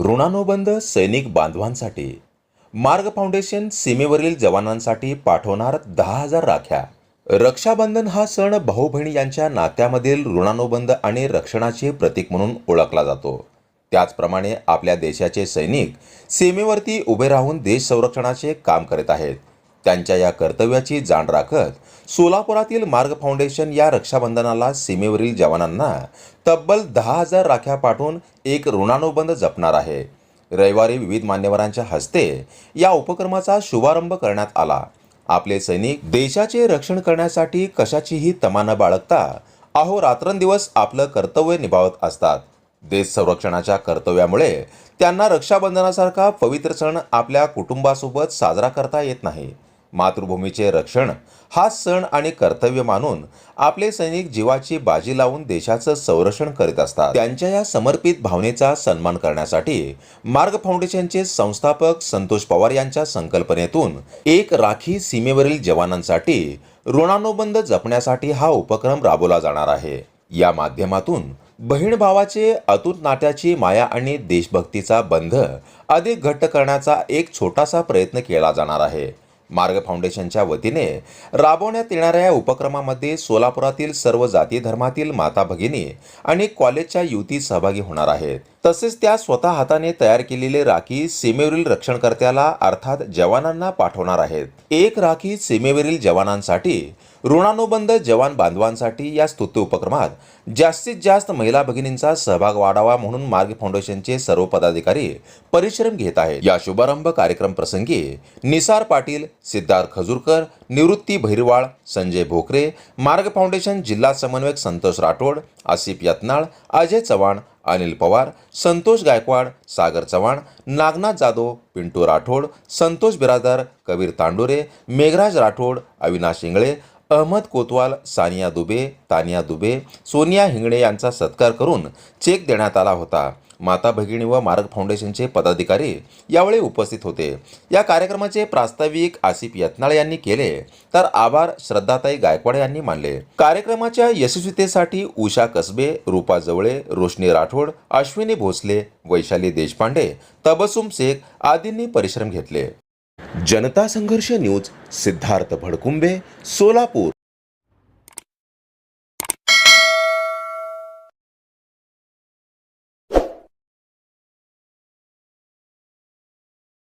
ऋणानुबंध सैनिक बांधवांसाठी. मार्ग फाउंडेशन सीमेवरील जवानांसाठी पाठवणार दहा हजार राख्या. रक्षाबंधन हा सण भाऊ बहिणी यांच्या नात्यामधील ऋणानुबंध आणि रक्षणाचे प्रतीक म्हणून ओळखला जातो. त्याचप्रमाणे आपल्या देशाचे सैनिक सीमेवरती उभे राहून देश संरक्षणाचे काम करीत आहेत. त्यांच्या या कर्तव्याची जाण राखत सोलापुरातील मार्ग फाउंडेशन या रक्षाबंधनाला सीमेवरील जवानांना तब्बल दहा हजार राख्या पाठवून एक ऋणानुबंध जपणार आहे. रविवारी विविध मान्यवरांच्या हस्ते या उपक्रमाचा शुभारंभ करण्यात आला. आपले सैनिक देशाचे रक्षण करण्यासाठी कशाचीही तमा न बाळगता अहोरात्रंदिवस आपलं कर्तव्य निभावत असतात. देश संरक्षणाच्या कर्तव्यामुळे त्यांना रक्षाबंधनासारखा पवित्र सण आपल्या कुटुंबासोबत साजरा करता येत नाही. मातृभूमीचे रक्षण हा सण आणि कर्तव्य मानून आपले सैनिक जीवाची बाजी लावून देशाचं संरक्षण करीत असतात. त्यांच्या या समर्पित भावनेचा सन्मान करण्यासाठी मार्ग फाउंडेशनचे संस्थापक संतोष पवार यांच्या संकल्पनेतून एक राखी सीमेवरील जवानांसाठी ऋणानुबंध जपण्यासाठी हा उपक्रम राबवला जाणार आहे. या माध्यमातून बहीण भावाचे अतूट नात्याची माया आणि देशभक्तीचा बंध अधिक घट्ट करण्याचा एक छोटासा प्रयत्न केला जाणार आहे. मार्ग फाउंडेशनच्या वतीने राबवण्यात येणाऱ्या या उपक्रमामध्ये सोलापुरातील सर्व जाती धर्मातील माता भगिनी आणि कॉलेजच्या युवती सहभागी होणार आहेत. तसेच त्या स्वतः हाताने तयार केलेले राखी सीमेवरील रक्षणकर्त्याला अर्थात जवानांना पाठवणार आहेत. एक राखी सीमेवरील जवानांसाठी ऋणानुबंध जवान बांधवांसाठी या स्तुत्य उपक्रमात जास्तीत जास्त महिला भगिनींचा सहभाग वाढावा म्हणून मार्ग फाउंडेशनचे सर्व पदाधिकारी परिश्रम घेत आहेत. या शुभारंभ कार्यक्रम प्रसंगी निसार पाटील सिद्धार्थ खजूरकर निवृत्ती भैरवाळ संजय भोकरे मार्ग फाउंडेशन जिल्हा समन्वयक संतोष राठोड आसिफ यत्नाळ अजय चव्हाण अनिल पवार संतोष गायकवाड सागर चव्हाण नागनाथ जाधव पिंटू राठोड संतोष बिरादर कबीर तांडुरे मेघराज राठोड अविनाश इंगळे अहमद कोतवाल सानिया दुबे तानिया दुबे सोनिया हिंगणे यांचा सत्कार करून चेक देण्यात आला होता. माता भगिनी व मार्ग फाउंडेशनचे पदाधिकारी यावेळी उपस्थित होते. या कार्यक्रमाचे प्रास्ताविक आसिफ यत्नाळ यांनी केले तर आभार श्रद्धाताई गायकवाड यांनी मानले. कार्यक्रमाच्या यशस्वीतेसाठी उषा कसबे रूपा जवळे रोशनी राठोड अश्विनी भोसले वैशाली देशपांडे तबसुम शेख आदींनी परिश्रम घेतले. जनता संघर्ष न्यूज सिद्धार्थ भडकुंबे सोलापूर.